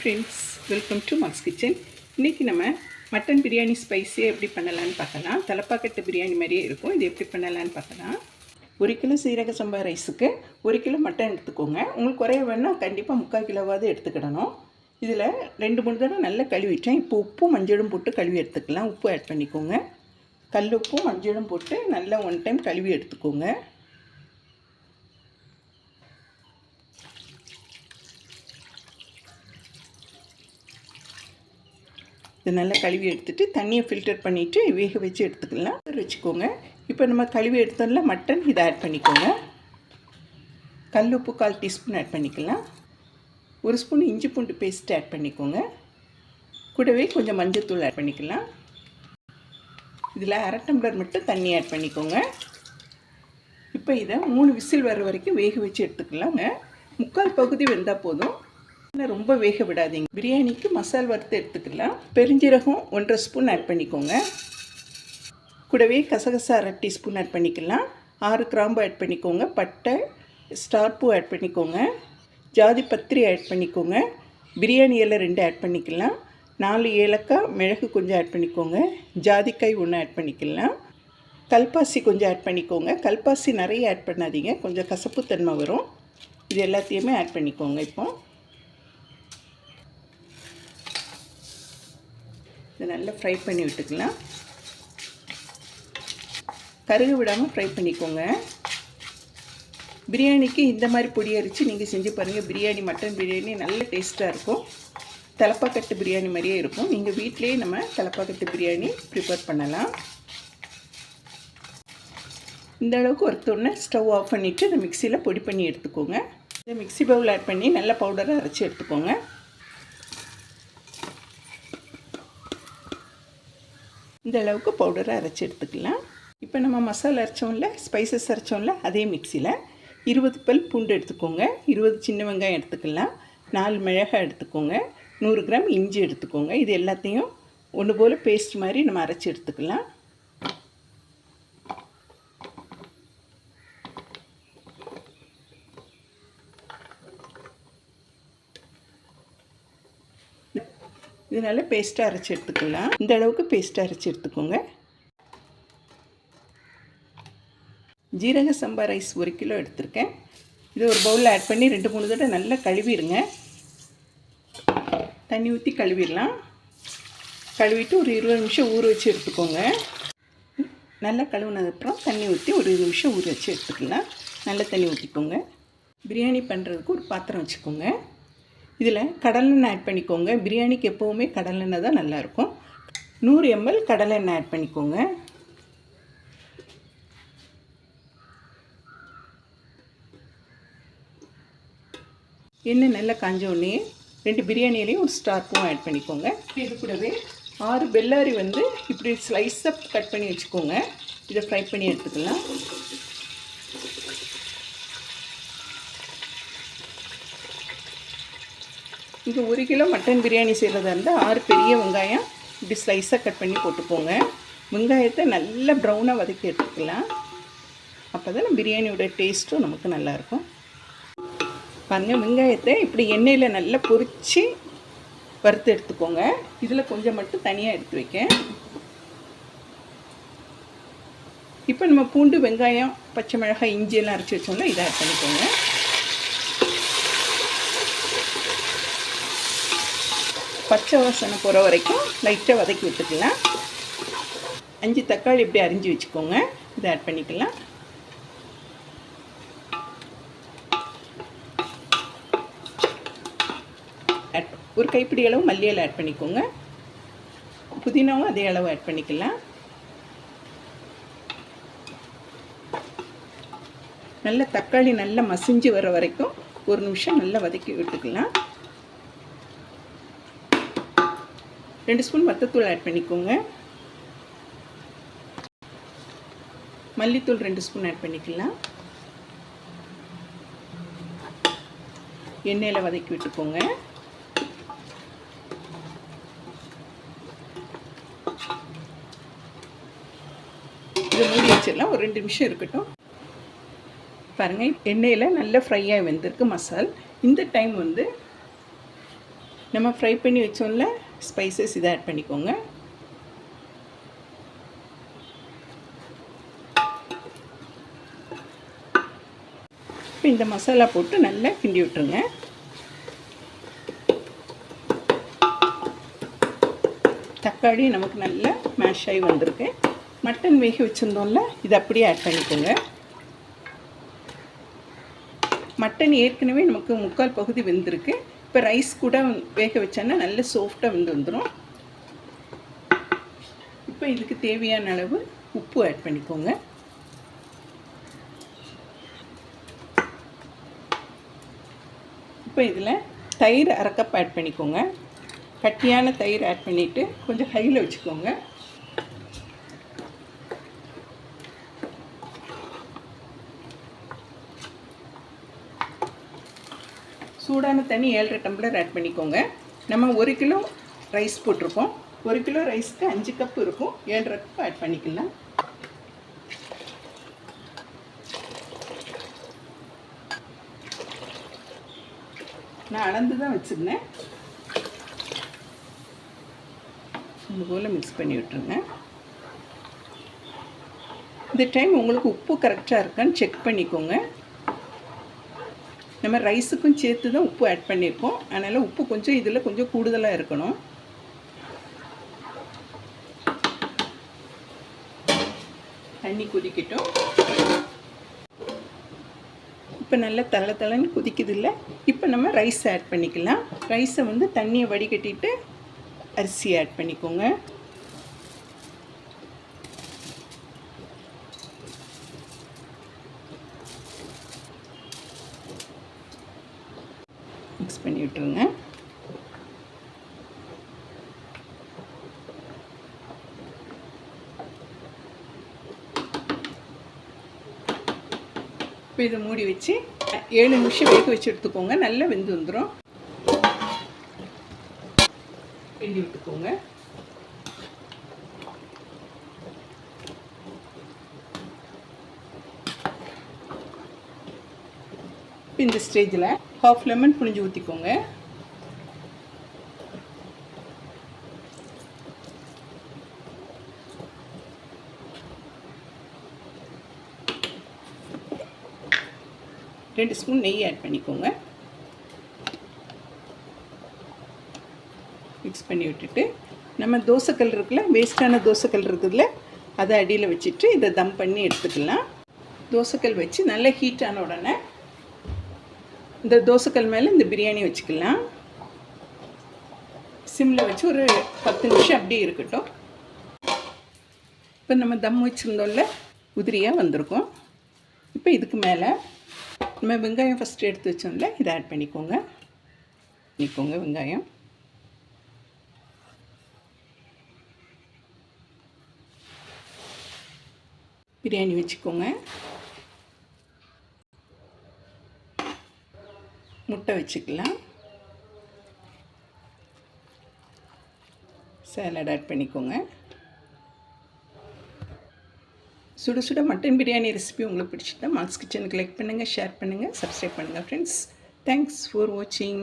Friends welcome to mass kitchen இன்றைக்கி நம்ம mutton biryani ஸ்பைஸியாக எப்படி பண்ணலான்னு பார்க்கலாம். தலைப்பாக்கட்டு பிரியாணி மாதிரியே இருக்கும். இது எப்படி பண்ணலான்னு பார்க்கலாம். ஒரு கிலோ சீரக சம்பா ரைஸுக்கு ஒரு கிலோ மட்டன் எடுத்துக்கோங்க. உங்களுக்கு குறைய வேணால் கண்டிப்பாக முக்கால் கிலோவாவது எடுத்துக்கிடணும். இதில் ரெண்டு மூணு தடவை நல்லா கழுவிட்டேன். இப்போ உப்பும் மஞ்சளும் போட்டு கழுவி எடுத்துக்கலாம். உப்பு ஆட் பண்ணிக்கோங்க. கல் உப்பும் மஞ்சளும் போட்டு நல்லா ஒன் டைம் கழுவி எடுத்துக்கோங்க. இது நல்லா கழுவி எடுத்துட்டு தண்ணியை ஃபில்டர் பண்ணிவிட்டு வேக வச்சு எடுத்துக்கலாம். வச்சுக்கோங்க. இப்போ நம்ம கழுவி எடுத்தோம்ல மட்டன் இதை ஆட் பண்ணிக்கோங்க. கல் உப்பு கால் டீஸ்பூன் ஆட் பண்ணிக்கலாம். ஒரு ஸ்பூன் இஞ்சி பூண்டு பேஸ்ட் ஆட் பண்ணிக்கோங்க. கூடவே கொஞ்சம் மஞ்சத்தூள் ஆட் பண்ணிக்கலாம். இதில் அரை டம்ளர் மட்டும் தண்ணி ஆட் பண்ணிக்கோங்க. இப்போ இதை மூணு விசில் வர வரைக்கும் வேக வச்சு எடுத்துக்கலாங்க. முக்கால் பகுதி வெந்தால் போதும். ரொம்ப வேக விடாதீங்க. பிரியாணிக்கு மசால் வறுத்து எடுத்துக்கலாம். பெருஞ்சீரகம் ஒன்றரை ஸ்பூன் ஆட் பண்ணிக்கோங்க. கூடவே கசகசா அரை டீஸ்பூன் ஆட் பண்ணிக்கலாம். ஆறு கிராம்பு ஆட் பண்ணிக்கோங்க. பட்டை ஸ்டார் பூ ஆட் பண்ணிக்கோங்க. ஜாதி பத்திரி ஆட் பண்ணிக்கோங்க. பிரியாணி இலை ரெண்டு ஆட் பண்ணிக்கலாம். நாலு ஏலக்காய் மிளகு கொஞ்சம் ஆட் பண்ணிக்கோங்க. ஜாதிக்காய் ஒன்று ஆட் பண்ணிக்கலாம். கல்பாசி கொஞ்சம் ஆட் பண்ணிக்கோங்க. கல்பாசி நிறைய ஆட் பண்ணாதீங்க. கொஞ்சம் கசப்புத்தன்மை வரும். இது எல்லாத்தையுமே ஆட் பண்ணிக்கோங்க இப்போது இதை நல்லா ஃப்ரை பண்ணி விட்டுக்கலாம். கருகு விடாமல் ஃப்ரை பண்ணிக்கோங்க. பிரியாணிக்கு இந்த மாதிரி பொடி அரிச்சு நீங்கள் செஞ்சு பாருங்கள் பிரியாணி மட்டன் பிரியாணி நல்ல டேஸ்ட்டாக இருக்கும். தலப்பாக்கட்டு பிரியாணி மாதிரியே இருக்கும். நீங்கள் வீட்டிலேயே நம்ம தலப்பாக்கட்டு பிரியாணி ப்ரிப்பேர் பண்ணலாம். இந்த அளவுக்கு ஒருத்தொன்னே ஸ்டவ் ஆஃப் பண்ணிவிட்டு இந்த மிக்சியில் பொடி பண்ணி எடுத்துக்கோங்க. இந்த மிக்சி பவுல் ஆட் பண்ணி நல்ல பவுடரை அரைச்சி எடுத்துக்கோங்க. இந்த அளவுக்கு பவுடரை அரைச்சி எடுத்துக்கலாம். இப்போ நம்ம மசாலா அரைச்சோம்ல ஸ்பைசஸ் அரைச்சோம்ல அதே மிக்சியில் இருபது பல் பூண்டு எடுத்துக்கோங்க. இருபது சின்ன வெங்காயம் எடுத்துக்கலாம். நாலு மிளகாய் எடுத்துக்கோங்க. நூறு கிராம் இஞ்சி எடுத்துக்கோங்க. இது எல்லாத்தையும் ஒன்று போல் பேஸ்ட் மாதிரி நம்ம அரைச்சி எடுத்துக்கலாம். இதனால பேஸ்ட்டாக அரைச்சி எடுத்துக்கலாம். இந்த அளவுக்கு பேஸ்ட்டாக அரைச்சி எடுத்துக்கோங்க. ஜீரக சம்பா ரைஸ் ஒரு கிலோ எடுத்திருக்கேன். இது ஒரு பவுலில் ஆட் பண்ணி ரெண்டு மூணு தடவை நல்லா கழுவிடுங்க. தண்ணி ஊற்றி கழுவிடலாம். கழுவிட்டு ஒரு இருபது நிமிஷம் ஊற வச்சு எடுத்துக்கோங்க. நல்லா கழுவுனதுக்கப்புறம் தண்ணி ஊற்றி ஒரு இருபது நிமிஷம் ஊற வச்சு எடுத்துக்கலாம். நல்ல தண்ணி ஊற்றிக்கோங்க பிரியாணி பண்ணுறதுக்கு ஒரு பாத்திரம் வச்சுக்கோங்க. இதில் கடலெண்ணெய் ஆட் பண்ணிக்கோங்க. பிரியாணிக்கு எப்போவுமே கடலெண்ணெய் தான் நல்லாயிருக்கும். நூறு எம்எல் கடலெண்ணெய் ஆட் பண்ணிக்கோங்க. எண்ணெய் நல்லா காஞ்ச உடனே ரெண்டு பிரியாணியிலையும் ஒரு ஸ்டார் பூவும் ஆட் பண்ணிக்கோங்க. இது கூடவே ஆறு பெல்லாரி வந்து இப்படி ஸ்லைஸாக கட் பண்ணி வச்சுக்கோங்க. இதை ஃப்ரை பண்ணி எடுத்துக்கலாம். இது ஒரு கிலோ மட்டன் பிரியாணி செய்கிறதா இருந்தால் ஆறு பெரிய வெங்காயம் இப்படி ஸ்லைஸாக கட் பண்ணி போட்டுக்கோங்க. வெங்காயத்தை நல்லா ப்ரௌனாக வதக்கி எடுத்துக்கலாம். அப்போ தான் பிரியாணியோட டேஸ்ட்டும் நமக்கு நல்லாயிருக்கும் பாருங்கள் வெங்காயத்தை இப்படி எண்ணெயில் நல்லா பொறிச்சு வறுத்து எடுத்துக்கோங்க. இதில் கொஞ்சம் மட்டும் தனியாக எடுத்து வைக்கேன். இப்போ நம்ம பூண்டு வெங்காயம் பச்சை மிளகாய் இஞ்சியெல்லாம் அரைச்சி வச்சோம்னா இதை ஆட் பண்ணிக்கோங்க. பச்சை வாசனை போகிற வரைக்கும் லைட்டாக வதக்கி விட்டுக்கலாம். அஞ்சு தக்காளி இப்படி அரிஞ்சு வச்சுக்கோங்க. இதை ஆட் பண்ணிக்கலாம். ஆட் ஒரு கைப்பிடி அளவு மல்லியலை ஆட் பண்ணிக்கோங்க. புதினாவும் அதே அளவு ஆட் பண்ணிக்கலாம். நல்ல தக்காளி நல்லா மசிஞ்சு வர வரைக்கும் ஒரு நிமிஷம் நல்லா வதக்கி விட்டுக்கலாம். ரெண்டு ஸ்பூன் மத்தத்தூள் ஆட் பண்ணிக்கோங்க. மல்லித்தூள் ரெண்டு ஸ்பூன் ஆட் பண்ணிக்கலாம். எண்ணெயில் வதக்கி விட்டுக்கோங்க. இது மூடி வச்சிடலாம். ஒரு ரெண்டு நிமிஷம் இருக்கட்டும். பாருங்கள் எண்ணெயில் நல்லா ஃப்ரையாக வெந்திருக்கு மசால். இந்த டைம் வந்து நம்ம ஃப்ரை பண்ணி வச்சோம்ல ஸ்பைசஸ் இதை ஆட் பண்ணிக்கோங்க. இப்போ இந்த மசாலா போட்டு நல்லா கிண்டி விட்டுருங்க. தக்காளி நமக்கு நல்லா மேஷ் ஆகி வந்திருக்கு. மட்டன் வேக வச்சுருந்தோம்ல இது அப்படியே ஆட் பண்ணிக்கோங்க. மட்டன் ஏற்கனவே நமக்கு முக்கால் பகுதி வெந்திருக்கு. இப்போ ரைஸ் கூட வேக வச்சோன்னா நல்ல சாஃப்டாக வந்து வந்துடும் இப்போ இதுக்கு தேவையான அளவு உப்பு ஆட் பண்ணிக்கோங்க. இப்போ இதில் தயிர் அரை கப் ஆட் பண்ணிக்கோங்க. கட்டியான தயிர் ஆட் பண்ணிவிட்டு கொஞ்சம் ஹையில் வச்சுக்கோங்க. சூடான தண்ணி ஏழரை டம்ளர் ஆட் பண்ணிக்கோங்க. நம்ம ஒரு கிலோ ரைஸ் போட்டிருக்கோம் ஒரு கிலோ ரைஸ்க்கு அஞ்சு கப் இருக்கும். ஏழரை கப் ஆட் பண்ணிக்கலாம். நான் அளந்து தான் வச்சுருந்தேன். இது போல் மிக்ஸ் பண்ணி விட்டுருங்க. இந்த டைம் உங்களுக்கு உப்பு கரெக்டாக இருக்கான்னு செக் பண்ணிக்கோங்க. நம்ம ரைஸுக்கும் சேர்த்து தான் உப்பு ஆட் பண்ணியிருக்கோம். அதனால் உப்பு கொஞ்சம் இதில் கொஞ்சம் கூடுதலாக இருக்கணும். தண்ணி கொதிக்கட்டும். இப்போ நல்லா தலை தலைன்னு கொதிக்குது இல்லை? இப்போ நம்ம ரைஸ் ஆட் பண்ணிக்கலாம். ரைஸை வந்து தண்ணியை வடிகட்டிட்டு அரிசி ஆட் பண்ணிக்கோங்க. பண்ணி விட்டுருங்க. இப்போ இதை மூடி வச்சு ஏழு நிமிஷம் வேக வச்சு எடுத்துக்கோங்க. நல்லா வெந்து வந்துடும் கிண்டி விட்டுக்கோங்க. இந்த ஸ்டேஜில் ஹாஃப் லெமன் புளிஞ்சு ஊற்றிக்கோங்க ரெண்டு ஸ்பூன் நெய் ஆட் பண்ணிக்கோங்க. மிக்ஸ் பண்ணி விட்டுட்டு நம்ம தோசைக்கல் இருக்குல்ல வேஸ்ட்டான தோசைக்கல் இருக்குதுல அதை அடியில் வச்சுட்டு இதை தம் பண்ணி எடுத்துக்கலாம். தோசைக்கல் வச்சு நல்லா ஹீட்டான உடனே இந்த தோசைக்கல் மேலே இந்த பிரியாணி வச்சுக்கலாம். சிம்மில் வச்சு ஒரு பத்து நிமிஷம் அப்படியே இருக்கட்டும். இப்போ நம்ம தம் வச்சுருந்தோம்ல உதிரியாக வந்திருக்கும். இப்போ இதுக்கு மேலே நம்ம வெங்காயம் ஃபஸ்ட்டு எடுத்து வச்சோம்ல இதை ஆட் பண்ணிக்கோங்க. பண்ணிக்கோங்க வெங்காயம். பிரியாணி வச்சுக்கோங்க. முட்டை வச்சுக்கலாம். சேலட் ஆட் பண்ணிக்கோங்க. சுட சுட மட்டன் பிரியாணி ரெசிபி உங்களுக்கு பிடிச்சிருந்தா மார்க்ஸ் கிச்சனுக்கு லைக் பண்ணுங்கள் ஷேர் பண்ணுங்கள் சப்ஸ்கிரைப் பண்ணுங்கள் ஃப்ரெண்ட்ஸ் தேங்க்ஸ் ஃபார் வாட்சிங்